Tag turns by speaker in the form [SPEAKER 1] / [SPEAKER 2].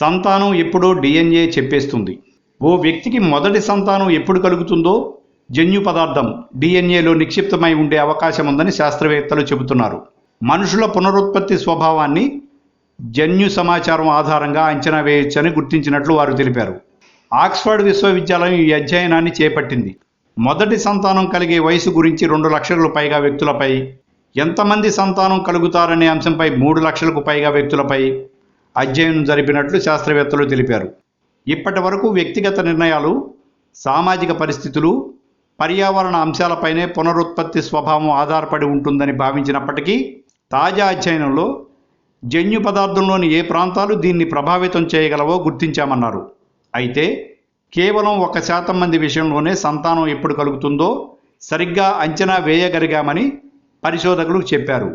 [SPEAKER 1] సంతానం ఎప్పుడో డిఎన్ఏ చెప్పేస్తుంది. ఓ వ్యక్తికి మొదటి సంతానం ఎప్పుడు కలుగుతుందో జన్యు పదార్థం డిఎన్ఏలో నిక్షిప్తమై ఉండే అవకాశం ఉందని శాస్త్రవేత్తలు చెబుతున్నారు. మనుషుల పునరుత్పత్తి స్వభావాన్ని జన్యు సమాచారం ఆధారంగా అంచనా వేయొచ్చని గుర్తించినట్లు వారు తెలిపారు. ఆక్స్ఫర్డ్ విశ్వవిద్యాలయం ఈ అధ్యయనాన్ని చేపట్టింది. మొదటి సంతానం కలిగే వయసు గురించి రెండు లక్షలకు పైగా వ్యక్తులపై ఎంతమంది సంతానం కలుగుతారనే అంశంపై మూడు లక్షలకు పైగా వ్యక్తులపై అధ్యయనం జరిపినట్లు శాస్త్రవేత్తలు తెలిపారు. ఇప్పటి వరకు వ్యక్తిగత నిర్ణయాలు సామాజిక పరిస్థితులు పర్యావరణ అంశాలపైనే పునరుత్పత్తి స్వభావం ఆధారపడి ఉంటుందని భావించినప్పటికీ తాజా అధ్యయనంలో జన్యు పదార్థంలోని ఏ ప్రాంతాలు దీన్ని ప్రభావితం చేయగలవో గుర్తించామన్నారు. అయితే కేవలం ఒక శాతం మంది విషయంలోనే సంతానం ఎప్పుడు కలుగుతుందో సరిగ్గా అంచనా వేయగలిగామని పరిశోధకులు చెప్పారు.